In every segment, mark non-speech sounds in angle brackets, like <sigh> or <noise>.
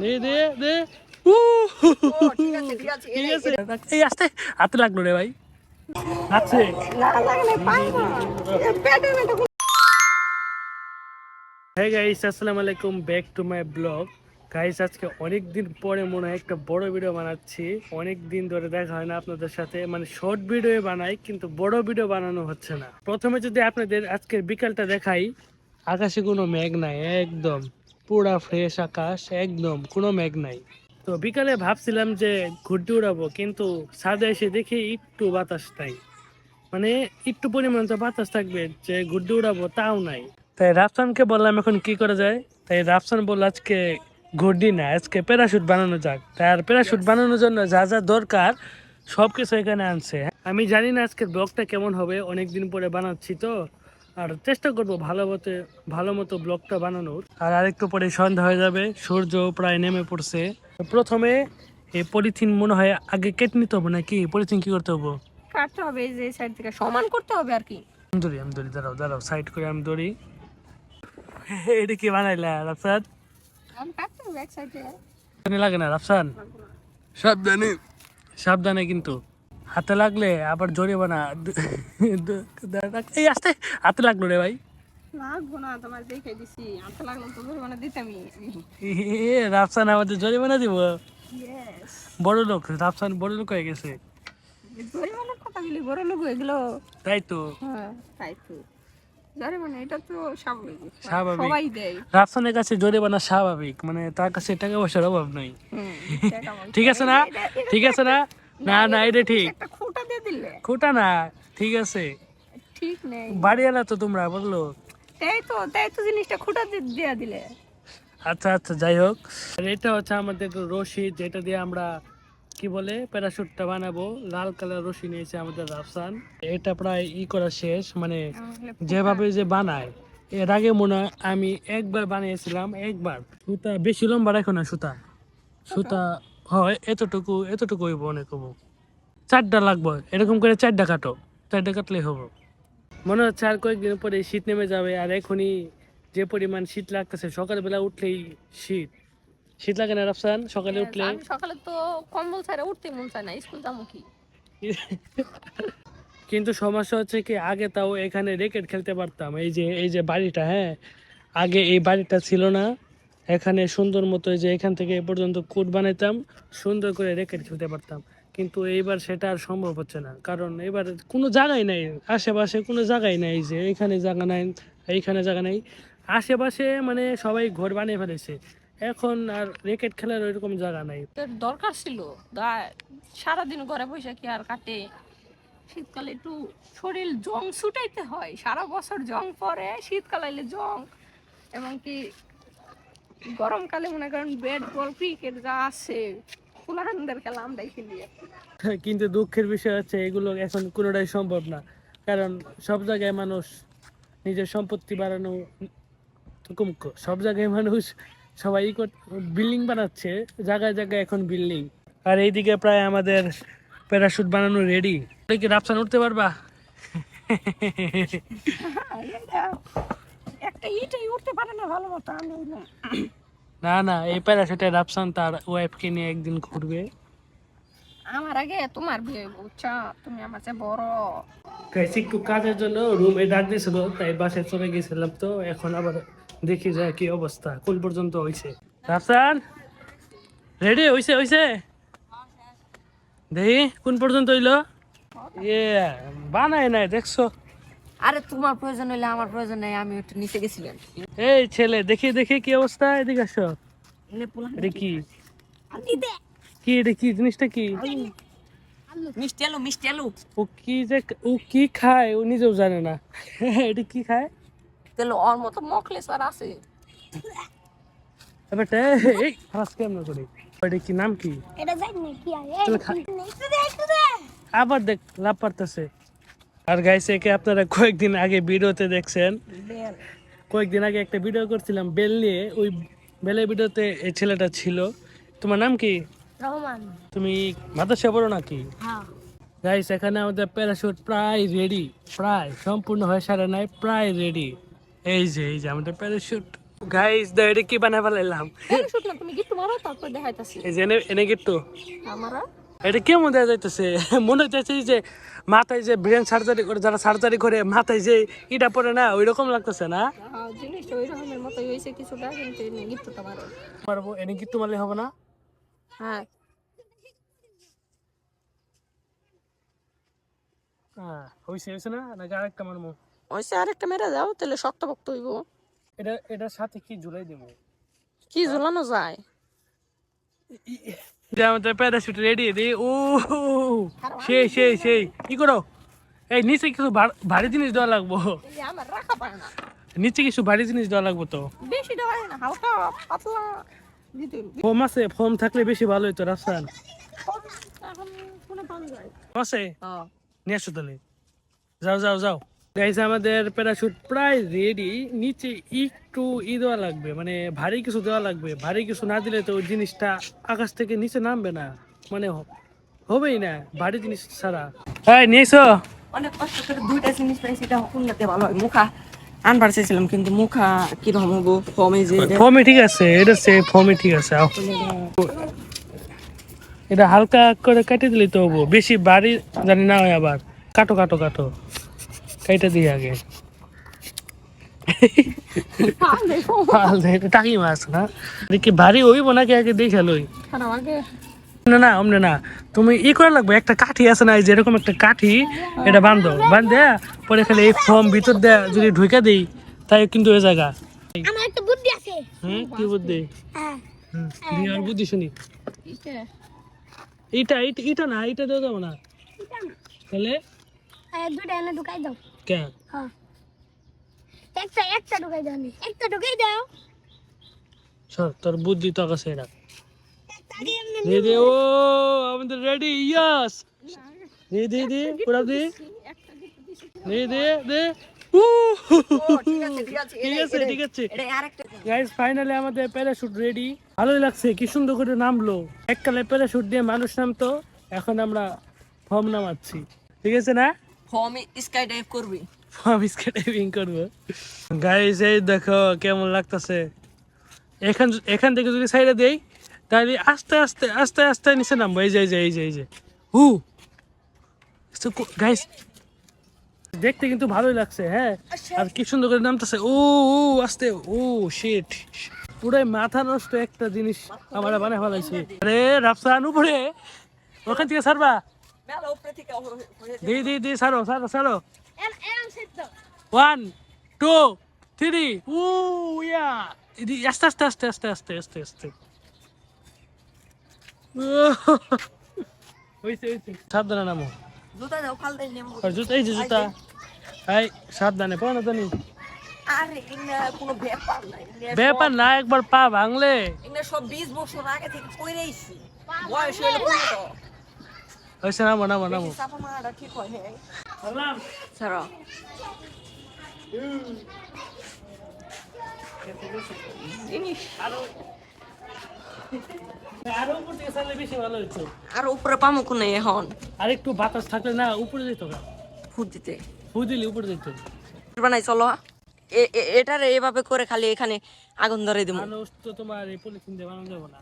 দে দে দে। ঠিক আছে ঠিক আছে ঠিক আছে। এই আস্তে হাতে লাগল রে ভাই। আছে। না লাগলে পারব এ পেটে পেটে হ্যাঁ গাইস আসসালামু আলাইকুম back to my blog guys আজকে অনেক দিন পরে মনে হয় একটা বড় ভিডিও বানাচ্ছি। অনেক দিন ধরে দেখা হয় না আপনাদের সাথে। মানে শর্ট ভিডিও বানাই কিন্তু বড় ভিডিও বানানো হচ্ছে না। প্রথমে যদি আপনাদের আজকের বিকালটা দেখাই আকাশে কোনো মেঘ নাই একদম। পুরা ফ্রেশ আকাশ, একদম, কোনো মেঘ নাই। তো বিকালে ভাবছিলাম যে ঘুরতে উড়াবো, কিন্তু ছাদে এসে দেখি একটু বাতাস নাই। মানে একটু পরিমাণ তো বাতাস থাকবে যে ঘুরতে উড়াবো, তাও নাই। তাই রাফসানকে বললাম, এখন কি করা যায়? তাই রাফসান বলল, আজকে ঘুরডি না, আজকে প্যারাশুট বানানো যাক। তার প্যারাশুট বানানোর জন্য যা যা দরকার সব কিছু এখানে আনছে। আমি জানি না আজকের ব্লগটা কেমন হবে অনেক দিন পরে বানাচ্ছি তো। আর চেষ্টা করব ভালো মতো ভালো মতো ব্লগটা বানানোর। আর আরেকটু পরে সন্ধ্যা হয়ে যাবে সূর্য প্রায় নেমে পড়ছে। প্রথমে এই পলিথিন মনে হয় আগে কেটে নিতে হবে নাকি? পলিথিন কি করতে হবে? কাটতে হবে এই যে সাইড থেকে সমান করতে হবে আর কি। আমি ধরি আমি ধরি দাঁড়াও দাঁড়াও সাইড করে আমি ধরি। <laughs> এটা কি বানাইলা রাফসান? আমি কাটতে হবে এক সাইডে সাবধানে লাগে না রাফসান? সাবধানে। সাবধানে কিন্তু। হাতে লাগলে আবার জরিমানা। এই আস্তে হাতে লাগল রে ভাই। লাগবো না তোমার দেখে দিছি। আনতে লাগল তো দিতামই। রাফসান আমাদের জরিমানা দিব? ইয়েস বড় লোক রাফসান বড় লোক হয়ে গেছে। জরিমানার কথা বলি বড় লোক তাই তো। হ্যাঁ তাই তো। জরিমানা এটা তো স্বাভাবিক। স্বাভাবিক। সবাই দেয়। রাফসানের কাছে জরিমানা স্বাভাবিক মানে তার কাছে টাকা পয়সার অভাব নাই। ঠিক আছে না? ঠিক আছে না? না না এটা ঠিক। খুঁটা দিয়ে দিলে। খুঁটা না ঠিক আছে। ঠিক নেই। বাড়িওয়ালা তো তোমরা বলল। তাই তো তাই তো জিনিসটা খুঁটা দিয়ে দিলে। আচ্ছা আচ্ছা যাই হোক। আর এটা হচ্ছে আমাদের রশি যেটা দিয়ে আমরা কি বলে প্যারাশুটটা বানাবো। লাল কালার রশি নিয়েছে আমাদের রাফসান। এটা প্রায় ই করা শেষ মানে যেভাবে যে বানায়। এর আগে মনে হয় আমি একবার বানিয়েছিলাম একবার। সুতা বেশি লম্বা রাখো না সুতা। সুতা হয় এতটুকু এতটুকু হইব অনেক হব চারটা লাগবে এরকম করে চারটা কাটো চারটা কাটলেই হব। মনে হচ্ছে আর কয়েকদিন পরে শীত নেমে যাবে আর এখনই যে পরিমাণ শীত লাগতেছে সকালবেলা উঠলেই শীত। শীত লাগে না রাফসান? সকালে উঠলে? আমি সকালে তো কম্বল ছাড়া উঠতে মন চায় না স্কুল যাব কি? <laughs> কিন্তু সমস্যা হচ্ছে কি আগে তাও এখানে রেকেট খেলতে পারতাম এই যে এই যে বাড়িটা হ্যাঁ? আগে এই বাড়িটা ছিল না এখানে সুন্দর মতো যে এখান থেকে এ পর্যন্ত কোট বানাইতাম, সুন্দর করে রেকেট খেলতে পারতাম। কিন্তু এইবার সেটা আর সম্ভব হচ্ছে না। কারণ এবার কোনো জায়গায় নাই, আশেপাশে কোনো জায়গায় নাই যে এখানে জায়গা নাই, এইখানে জায়গা নাই। আশেপাশে মানে সবাই ঘর বানিয়ে ফেলেছে। এখন আর রেকেট খেলার ওইরকম জায়গা নাই। দরকার ছিল? সারাদিন ঘরে বসে কি আর কাটে? শীতকালে একটু শরীর জং ছুটাইতে হয়। সারা বছর জং পরে, শীতকাল জং। এবং কি গরমকালে মনে করেন ব্যাট বল ক্রিকেট যা আছে ফুলাহানদের খেলা আমরাই খেলি। <laughs> কিন্তু দুঃখের বিষয় হচ্ছে এগুলো এখন কোনোটাই সম্ভব না। কারণ সব জায়গায় মানুষ নিজের সম্পত্তি বাড়ানো সব জায়গায় মানুষ সবাই বিল্ডিং বানাচ্ছে জায়গায় জায়গায় এখন বিল্ডিং আর এইদিকে প্রায় আমাদের প্যারাশুট বানানো রেডি কি রাফসান উঠতে পারবা? <laughs> এটা- উঠতে পারে না ভালো মতো আমি। না। না এই প্যারাশুটে রাফসান তার ওয়াইফকে নিয়ে একদিন ঘুরবে। আমার আগে তোমার বিয়ে বুঝছ? তুমি আমার চেয়ে বড়। গাইস একটু কাজের জন্য রুমে ডাক দিয়েছিল তাই বাসায় চলে গেছিলাম তো এখন আবার দেখি যায় কি অবস্থা কোন পর্যন্ত হইছে। রাফসান রেডি হইছে হইছে? দেখি কোন পর্যন্ত হইল? ইয়ে বানায় নাই দেখছ? আরে তোমার প্রয়োজন হইলে আমার প্রয়োজন নেই আমি একটু নিচে গেছিলাম। এই ছেলে দেখি দেখি কি অবস্থা এদিকে আসো। এটা কি? কি এটা কি? জিনিসটা কি? মিষ্টি আলু মিষ্টি আলু। ও কি যে ও কি খায় ও নিজেও জানে না। <laughs> এটা কি খায়? তাহলে ওর মতো আছে। এবার এই ফার্স্ট কেমন করি? এটা কি নাম কি? এটা জানি কি আবার দেখ লাভ পারতেছে আর গাইছে একে আপনারা কয়েকদিন আগে ভিডিওতে দেখছেন। কয়েকদিন আগে একটা ভিডিও করছিলাম বেল নিয়ে। ওই বেলের ভিডিওতে এই ছেলেটা ছিল। তোমার নাম কি? রহমান। তুমি মাদ্রাসা পড়ো নাকি? হ্যাঁ। গাইস এখানে আমাদের প্যারাশুট প্রায় রেডি প্রায় সম্পূর্ণ হয়ে সারে নাই প্রায় রেডি এই যে এই যে আমাদের প্যারাশুট গাইস দা এটা কি বানাই ফেলাইলাম? প্যারাশুট না তুমি গিফট মারো তারপর দেখাইতাছি। এই যে এনে এনে গিট্টু। আমারা এটা কেমন দেওয়া যাইতেছে? <laughs> মনে হইতেছে যে মাথায় যে ব্রেন সার্জারি করে যারা সার্জারি করে মাথায় যে ইটা পড়ে না ওই রকম লাগতেছে না? হ্যাঁ, জিনিসটা ওই রকমের মতো হয়েছে কিছুটা কিন্তু গিফটটা মারো পারব এনে মারলে হবে না? হ্যাঁ। হ্যাঁ হইছে হইছে না? নাকি আরেকটা মারবো? ওইসে আরেকটা মেরে দাও তাহলে শক্ত হইব। এটা এটার সাথে কি ঝুলাই দেবো? কি ঝুলানো যায়? এটা আমাদের প্যারাশুট রেডি দি ও সেই সেই সেই। কি করো? এই নিচে কিছু ভারী জিনিস দেওয়া লাগবো। নিচে কিছু ভারী জিনিস দেওয়া লাগবো তো। বেশি দেওয়া না হালকা পাতলা ফোম আছে ফোম থাকলে বেশি ভালো হইতো রাফসান। আছে? হ্যাঁ। নিয়ে আসো তাহলে। যাও যাও যাও। গাইছে আমাদের প্যারাশুট প্রায় রেডি নিচে একটু ই দেওয়া লাগবে মানে ভারী কিছু দেওয়া লাগবে। ভারী কিছু না দিলে তো ওই জিনিসটা আকাশ থেকে নিচে নামবে না মানে হবেই না ভারী জিনিস ছাড়া। হ্যাঁ নিয়েছো? অনেক কষ্ট করে দুইটা জিনিস পাইছি এটা উন্নতি ভালো হয়। মুখা আনবার চেয়েছিলাম কিন্তু মুখা কীরকম হব ফমে যে ফর্মে ঠিক আছে এটা সে ফর্মে ঠিক আছে এটা হালকা করে কেটে দিলে তো হব বেশি বাড়ি জানি না হয় আবার কাটো কাটো কাটো। কেটে দিই আগে। টাকি মাছ না? দেখি ভারী হইব নাকি আগে দেখে লই? না না অমনে না। তুমি ই করা লাগবে একটা কাঠি আছে না এই যে এরকম একটা কাঠি এটা বান্ধো। বান্ধে পরে খালি এই ফর্ম ভিতর দেয়া যদি ঢুকে দিই তাই কিন্তু ওই জায়গা আমার একটা বুদ্ধি আছে। হুম কি বুদ্ধি? হ্যাঁ। আর বুদ্ধি শুনি। ইকে এইটা এইটা এটা না এইটা দেওয়া যাব না। তাহলে? এই দুটো এনে ঢুকাই দাও। কেন? হ্যাঁ। একটা একটা ঢুকাই দাও। একটা ঢুকাই দাও। সর তোর বুদ্ধি তো কাছে রাখ। একটা দে দে ও আমাদের রেডি ইয়াস দে দে দে পুরা দে। দে দে দে। ঠিক আছে গাইস ফাইনালি আমাদের প্যারাশুট রেডি ভালোই লাগছে কি সুন্দর করে নামলো। এককালে প্যারাশুট দিয়ে মানুষ নামতো এখন আমরা ফর্ম নামাচ্ছি। ঠিক আছে না? স্কাই ডাইভ করবি। ফর্ম করব। গাইস এই দেখো কেমন লাগতেছে? এখান এখান থেকে যদি সাইডে দেই তাহলে আস্তে আস্তে আস্তে আস্তে নিচে নামবো। এই যে এই যে এই যে এই যে। হু। গাইস দেখতে কিন্তু ভালোই লাগছে হ্যাঁ? আর কি সুন্দর করে নামতেছে। ও ও আস্তে। ও শিট পুরো মাথা নষ্ট একটা জিনিস আমার বানায় ফেলাইছে। আরে রাফসান উপরে। ওখান থেকে সারবা মেলা উপরে থেকে দি দি দি সারো সারো সারো। ওয়ান টু থ্রি উ ইয়া আস্তে আস্তে আস্তে আস্তে আস্তে আস্তে আস্তে। <laughs> হইছে হইছে। সাবধানে নামো। জুতা দাও কাল দেয় নেমবো জুতা এই যে জুতা। এই সাবধানে পাও না জানি আরে এগুলা কোনো ব্যাপার নাই। ব্যাপার না একবার পা ভাঙলে। সব বিশ বছর আগে থেকে কইরেইছি। বয়স হইলে বুঝতো হয়েছে নামো নামো নামো হয় হ্যাঁ ছাড়া আরও উপর থেকে সারলে বেশি ভালো হইতো আর উপরে পামো কোন এখন আর একটু বাতাস থাকলে না উপরে যেত ফুট দিতে ফু দিলে উপরে যেত বানাই চলো এটার এভাবে করে খালি এখানে আগুন ধরে দিব তোমার এই পলিথিন বানানো যাব না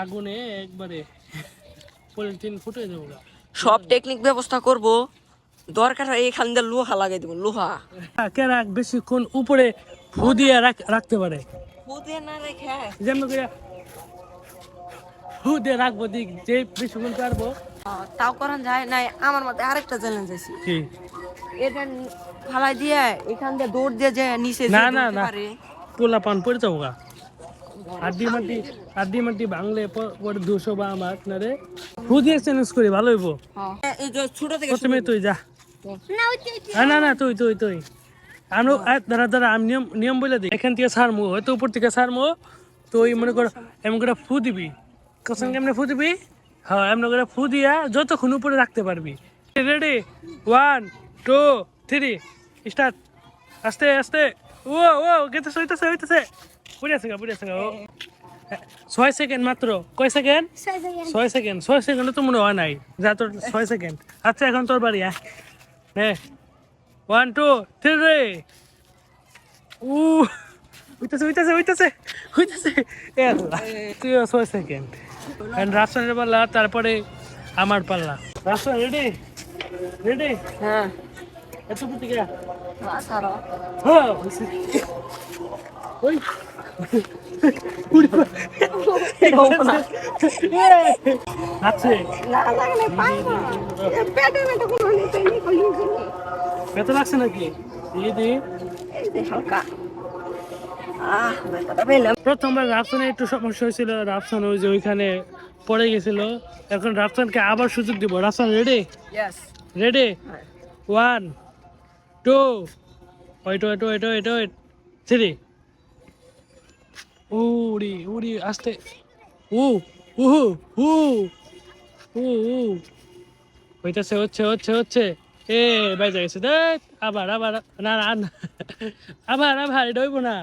আগুনে একবারে পলিথিন ফুটে দেবো সব টেকনিক ব্যবস্থা করব। দরকার হয় এখান দিয়ে লোহা লাগাই দিব লোহা। কেরা বেশিক্ষণ উপরে ফু দিয়ে রাখ- রাখতে পারে। ফুদে না রেখে? যেমন করে ফু দিয়ে রাখব দিক যে বেশিক্ষণ পারব। তাও করান যায় নাই আমার মধ্যে আরেকটা চ্যালেঞ্জ আছে। কি? এটা ফালাই দিয়ে এখান দিয়ে দৌড় দিয়ে যে নিচে না না না। পোলা পান পড়ে যাব গা। আড্ডি মাটি আড্ডি মাটি ভাঙলে পরে দুশো বা আমার আপনারে করি ভালো হইবো। এ- ছোট থেকে প্রথমে তুই যা। না না না তুই তুই তুই। আমি আ, দাঁড়া দাঁড়া আমি নিয়ম নিয়ম বলে দিই। এখান থেকে সারমু হয়তো উপর থেকে সারমু তুই মনে কর এমন করে ফু দিবি। কখন কেমনে ফু দিবি? হ্যাঁ এমন করে ফু দিয়া যতক্ষণ উপরে রাখতে পারবি। Ready one two three start আস্তে আস্তে। ও ও গেতেছে হইতেছে হইতেছে। পুড়ে আছে গা পুড়ে আছে গা ও। ছয় সেকেন্ড মাত্র। কয় সেকেন্ড ছয় সেকেন্ড। ছয় সেকেন্ড তো মনে হয় নাই। যা তোর ছয় সেকেন্ড আচ্ছা এখন তোর বাড়ি আয়। হ্যাঁ ওয়ান টু থ্রি উ হইতেছে হইতেছে হইতেছে হইতেছে তুইও ছয় সেকেন্ড রাফসানের পাল্লা তারপরে আমার পাল্লা। রাফসান রেডি রেডি হ্যাঁ। এত ছাড়ো হ্যাঁ ওই লাগছে নাকি? হালকা প্রথমবার রাফসানের একটু সমস্যা হয়েছিল। রাফসান ওই যে ওইখানে পড়ে গেছিল। এখন রাফসানকে আবার সুযোগ দিব। Rafsan ready ready one two wait wait wait wait wait three উড়ি উড়ি আস্তে উ উহু উ উ উ হইতাছে হচ্ছে হচ্ছে হচ্ছে এ বাইজা গেছে দেখ আবার আবার না না না। আবার আবার এটা হইব না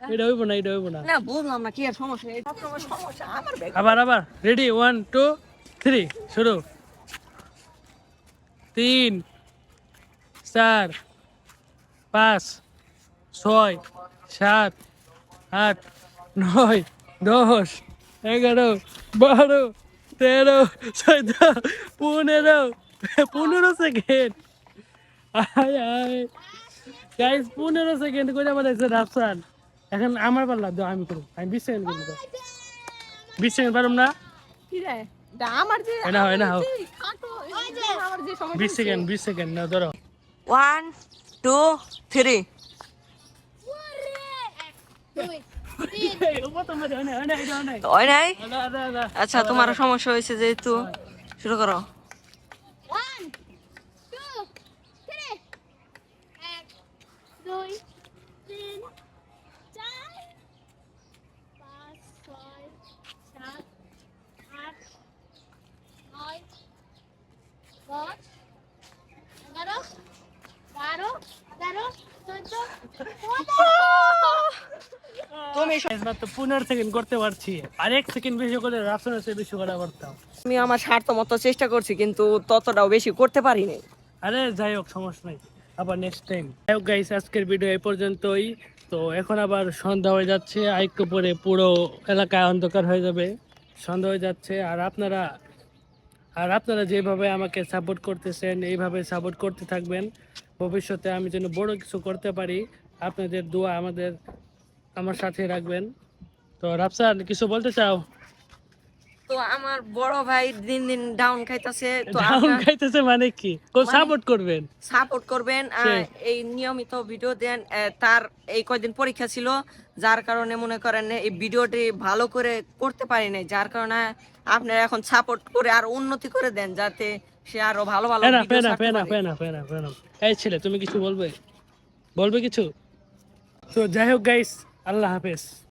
এটা হইব না এটা হইব না না বুঝলাম না কি আর সমস্যা এই সবসময় সমস্যা আমার আবার আবার রেডি ওয়ান টু থ্রি শুরু. তিন চার পাঁচ ছয় সাত আট নয় দশ এগারো বারো তেরো চোদ্দ পনেরো পনেরো সেকেন্ড আয় আয়। গাইস পনেরো সেকেন্ড করে আমার আছে রাফসান এখন আমার পাল্লা দাও আমি করব আমি বিশ সেকেন্ড করব বিশ সেকেন্ড পারুম না? হয়, যে বিশ সেকেন্ড বিশ সেকেন্ড না ধরো। ওয়ান টু থ্রি আচ্ছা তোমারও সমস্যা হয়েছে যেহেতু। শুরু করো তিন চার পাঁচ ছয় সাত আট নয় দশ এগারো বারো তেরো চোদ্দ তুমি মাত্র পনেরো সেকেন্ড করতে পারছি। আর এক সেকেন্ড বেশি করে রাফসান আছে বেশি করা করতাম। আমি আমার স্বার্থ মতো চেষ্টা করছি কিন্তু ততটাও বেশি করতে পারিনি আরে যাই হোক সমস্যা নাই। আবার নেক্সট টাইম যাই হোক গাইস আজকের ভিডিও এই পর্যন্তই। তো এখন আবার সন্ধ্যা হয়ে যাচ্ছে আইকো পরে পুরো এলাকায় অন্ধকার হয়ে যাবে। সন্ধ্যা হয়ে যাচ্ছে আর আপনারা আর আপনারা যেভাবে আমাকে সাপোর্ট করতেছেন এইভাবে সাপোর্ট করতে থাকবেন। ভবিষ্যতে আমি যেন বড় কিছু করতে পারি। আপনাদের দোয়া আমাদের আমার সাথে রাখবেন। তো রাফসান কিছু বলতে চাও? তো আমার বড় ভাই দিন দিন ডাউন খাইতেছে তো ডাউন খাইতেছে মানে কি? সাপোর্ট করবেন? সাপোর্ট করবেন এই নিয়মিত ভিডিও দেন তার এই কয়দিন পরীক্ষা ছিল যার কারণে মনে করেন এই ভিডিওটি ভালো করে করতে পারি নাই যার কারণে আপনারা এখন সাপোর্ট করে আর উন্নতি করে দেন যাতে সে আরও ভালো ভালো ভিডিও ছাড়তে পারে। এই ছেলে তুমি কিছু বলবে? বলবে কিছু? তো যাই হোক গাইস আল্লাহ হাফেজ